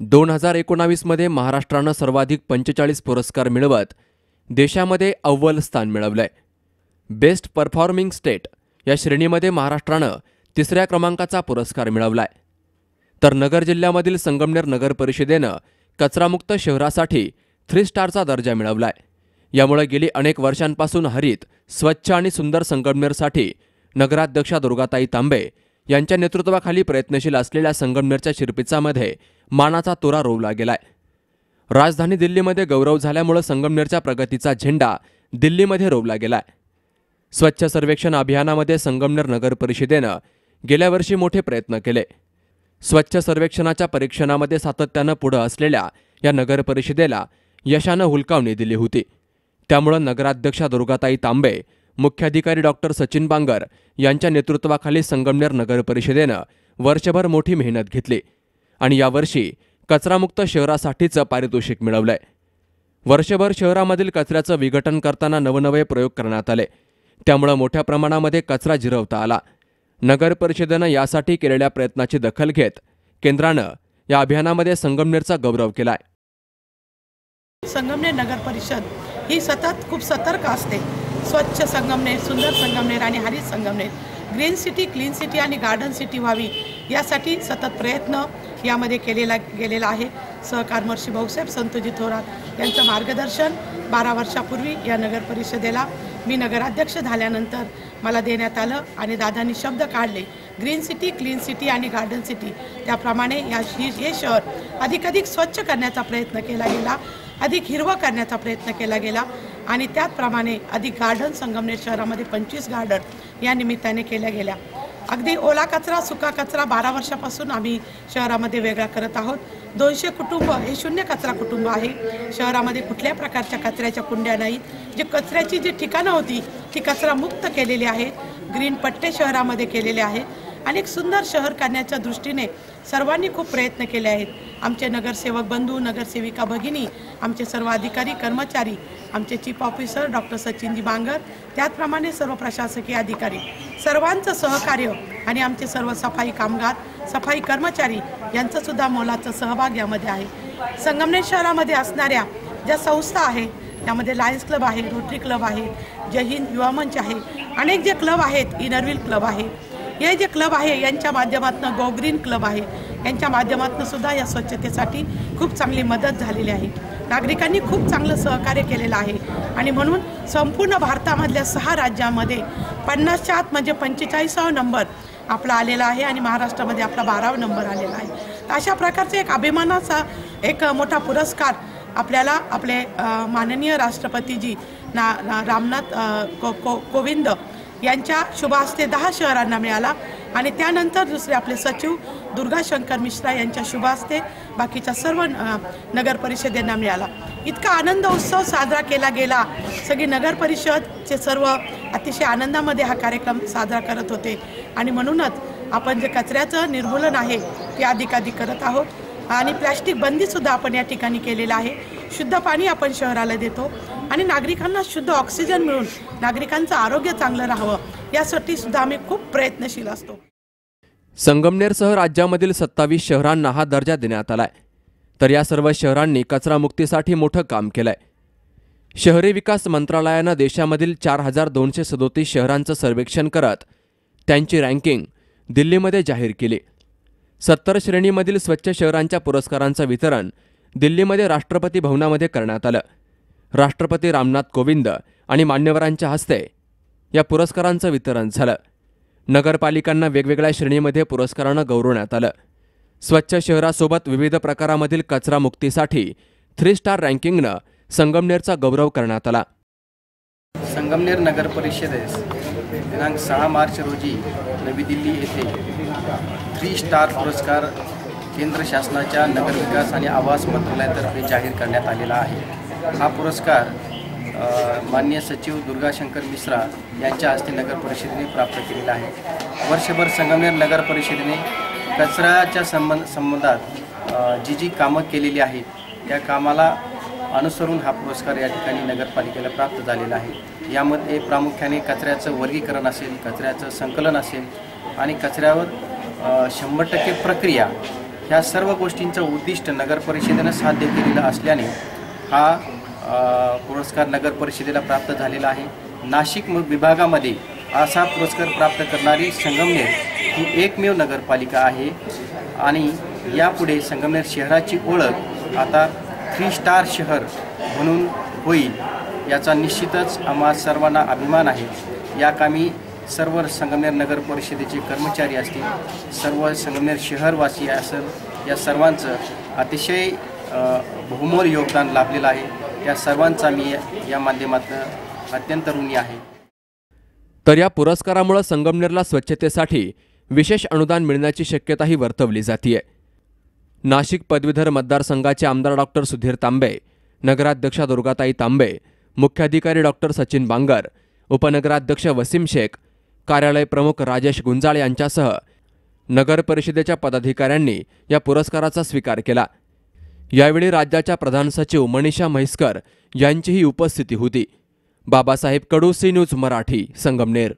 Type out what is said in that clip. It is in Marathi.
दोन हजार एकोणावीसमध्ये महाराष्ट्रानं सर्वाधिक पंचेचाळीस पुरस्कार मिळवत देशामध्ये अव्वल स्थान मिळवलंय. बेस्ट परफॉर्मिंग स्टेट या श्रेणीमध्ये महाराष्ट्रानं तिसऱ्या क्रमांकाचा पुरस्कार मिळवलाय. तर नगर जिल्ह्यामधील संगमनेर नगर परिषदेनं कचरामुक्त शहरासाठी थ्री स्टारचा दर्जा मिळवलाय. यामुळे गेली अनेक वर्षांपासून हरित स्वच्छ आणि सुंदर संगमनेरसाठी नगराध्यक्षा दुर्गाताई तांबे यांच्या नेतृत्वाखाली प्रयत्नशील असलेल्या संगमनेरच्या शिरपिचामध्ये मानाचा तुरा रोवला गेलाय. राजधानी दिल्लीमध्ये गौरव झाल्यामुळे संगमनेरच्या प्रगतीचा झेंडा दिल्लीमध्ये रोवला गेलाय. स्वच्छ सर्वेक्षण अभियानामध्ये संगमनेर नगर परिषदेनं गेल्या वर्षी मोठे प्रयत्न केले. स्वच्छ सर्वेक्षणाच्या परीक्षणामध्ये सातत्यानं पुढं असलेल्या या नगर परिषदेला यशानं हुलकावणी दिली होती. त्यामुळं नगराध्यक्षा दुर्गाताई तांबे मुख्याधिकारी डॉक्टर सचिन बांगर यांच्या नेतृत्वाखाली संगमनेर नगर परिषदेनं वर्षभर मोठी मेहनत घेतली आणि यावर्षी कचरामुक्त शहरासाठीचं पारितोषिक मिळवलंय. वर्षभर शहरामधील कचऱ्याचं विघटन करताना नवनवे प्रयोग करण्यात आले. त्यामुळं मोठ्या प्रमाणामध्ये कचरा जिरवता आला. नगर परिषदेनं यासाठी केलेल्या प्रयत्नाची दखल घेत केंद्रानं या अभियानामध्ये संगमनेरचा गौरव केलाय. संगमनेर नगर परिषद ही सतत खूप सतर्क असते. स्वच्छ संगमनेर सुंदर संगमनेर आणि हरित Sangamner. Green city clean city आणि गार्डन सिटी व्हावी यासाठी सतत प्रयत्न यामध्ये केलेला गेलेला आहे. सहकारमर्षी भाऊसाहेब संतोजी थोरात यांचं मार्गदर्शन बारा वर्षापूर्वी या नगर परिषदेला मी नगराध्यक्ष झाल्यानंतर मला देण्यात आलं आणि दादांनी शब्द काढले ग्रीन सिटी क्लीन सिटी आणि गार्डन सिटी त्याप्रमाणे या हे शहर अधिकाधिक स्वच्छ करण्याचा प्रयत्न केला गेला अधिक हिरवं करण्याचा प्रयत्न केला गेला. आणि त्याचप्रमाणे आधी गार्डन संगमनेर शहरामध्ये पंचवीस गार्डन या निमित्ताने केल्या गेल्या. अगदी ओला कचरा सुका कचरा बारा वर्षापासून आम्ही शहरामध्ये वेगळा करत आहोत. दोनशे कुटुंब हे शून्य कचरा कुटुंब आहे. शहरामध्ये कुठल्या प्रकारच्या कचऱ्याच्या कुंड्या नाहीत. जे कचऱ्याची जी ठिकाणं होती ती कचरा मुक्त केलेली आहे. ग्रीन पट्टे शहरामध्ये केलेले आहे. आणि एक सुंदर शहर करण्याच्या दृष्टीने सर्वांनी खूप प्रयत्न केले आहेत. आमचे नगरसेवक बंधू नगरसेविका भगिनी आमचे सर्व अधिकारी कर्मचारी आमचे chief officer doctor Sachinji Bangar त्याचप्रमाणे सर्व प्रशासकीय अधिकारी. सर्वांचं सहकार्य आणि आमचे सर्व सफाई कामगार सफाई कर्मचारी यांचंसुद्धा मोलाचा सहभाग यामध्ये आहे. संगमनेर शहरामध्ये असणाऱ्या ज्या संस्था आहे त्यामध्ये लायन्स क्लब आहे रोटरी क्लब आहे जय हिंद युवा मंच आहे अनेक जे क्लब आहेत इनरव्हील क्लब आहे हे जे क्लब आहे यांच्या माध्यमातून गो ग्रीन क्लब आहे. यांच्या माध्यमातून सुद्धा या स्वच्छतेसाठी खूप चांगली मदत झालेली आहे. नागरिकांनी खूप चांगलं सहकार्य केलेलं आहे. आणि म्हणून संपूर्ण भारतामधल्या सहा राज्यामध्ये पन्नासच्या आत म्हणजे पंचेचाळीसावा नंबर आपला आलेला आहे आणि महाराष्ट्रामध्ये आपला बारावा नंबर आलेला आहे. अशा प्रकारचा एक अभिमानाचा एक मोठा पुरस्कार आपल्याला आपले माननीय राष्ट्रपतीजी ना ना रामनाथ को को कोविंद यांच्या शुभहस्ते दहा शहरांना मिळाला आणि त्यानंतर दुसरे आपले सचिव दुर्गा शंकर मिश्रा यांच्या शुभहस्ते बाकीच्या सर्व नगर परिषदेंना मिळाला. इतका आनंद उत्सव साजरा केला गेला. सगळी नगर परिषदचे सर्व अतिशय आनंदामध्ये हा कार्यक्रम साजरा करत होते. आणि म्हणूनच आपण जे कचऱ्याचं निर्मूलन आहे ते अधिकाधिक करत आहोत. आणि प्लॅस्टिक बंदीसुद्धा आपण या ठिकाणी केलेलं आहे. शुद्ध पाणी आपण शहराला देतो. आणि नागरिकांना शुद्ध ऑक्सिजन मिळून नागरिकांचं आरोग्य चांगलं राहावं यासाठी सुद्धा आम्ही खूप प्रयत्नशील असतो. संगमनेरसह राज्यामधील सत्तावीस शहरांना हा दर्जा देण्यात आलाय. तर या सर्व शहरांनी कचरामुक्तीसाठी मोठं काम केलंय. शहरी विकास मंत्रालयानं देशामधील चार हजार दोनशे सदोतीस शहरांचं सर्वेक्षण करत त्यांची रँकिंग दिल्लीमध्ये जाहीर केली. सत्तर श्रेणीमधील स्वच्छ शहरांच्या पुरस्कारांचं वितरण दिल्लीमध्ये राष्ट्रपती भवनामध्ये करण्यात आलं. राष्ट्रपती रामनाथ कोविंद आणि मान्यवरांच्या हस्ते या पुरस्कारांचं वितरण झालं. नगरपालिकांना वेगवेगळ्या श्रेणीमध्ये पुरस्कारानं गौरवण्यात आलं. स्वच्छ शहरासोबत विविध प्रकारामधील कचरा मुक्तीसाठी थ्री स्टार रँकिंगनं संगमनेरचा गौरव करण्यात आला. संगमनेर नगर परिषदेस दिनांक सहा मार्च रोजी नवी दिल्ली येथे थ्री स्टार पुरस्कार केंद्र शासनाच्या नगरविकास आणि आवास मंत्रालयातर्फे जाहीर करण्यात आलेला आहे. हा पुरस्कार मान्य सचिव दुर्गाशंकर मिश्रा यांच्या हस्ते नगर परिषदेने प्राप्त केलेला आहे. वर्षभर संगमनेर नगर परिषदेने कचऱ्याच्या संबंध संबंधात जी जी कामं केलेली आहेत त्या कामाला अनुसरून हा पुरस्कार या ठिकाणी नगरपालिकेला प्राप्त झालेला आहे. यामध्ये प्रामुख्याने कचऱ्याचं वर्गीकरण असेल कचऱ्याचं संकलन असेल आणि कचऱ्यावर शंभर टक्के प्रक्रिया ह्या सर्व गोष्टींचं उद्दिष्ट नगर परिषदेनं साध्य केलेलं असल्याने हा पुरस्कार नगर परिषदेला प्राप्त झालेला आहे. नाशिक विभागामध्ये असा पुरस्कार प्राप्त करणारी संगमनेर ही एकमेव नगरपालिका आहे. आणि यापुढे संगमनेर शहराची ओळख आता थ्री स्टार शहर म्हणून होईल याचा निश्चितच आम्हा सर्वांना अभिमान आहे. या कामी सर्व संगमनेर नगर परिषदेचे कर्मचारी असतील सर्व संगमनेर शहरवासी असेल या सर्वांचं अतिशय बहुमोल योगदान लाभलेलं आहे. त्या सर्वांचा मी या माध्यमातून अत्यंत ऋणी आहे. तर या पुरस्कारामुळे संगमनेरला स्वच्छतेसाठी विशेष अनुदान मिळण्याची शक्यताही वर्तवली जातीय. नाशिक पदवीधर मतदारसंघाचे आमदार डॉक्टर सुधीर तांबे नगराध्यक्षा दुर्गाताई तांबे मुख्याधिकारी डॉक्टर सचिन बांगर उपनगराध्यक्ष वसीम शेख कार्यालय प्रमुख राजेश गुंजाळ यांच्यासह नगर परिषदेच्या पदाधिकाऱ्यांनी या पुरस्काराचा स्वीकार केला. यावेळी राज्याच्या प्रधान सचिव मनीषा म्हैसकर यांचीही उपस्थिती होती. Babasaheb Kadu C news Marathi Sangamner.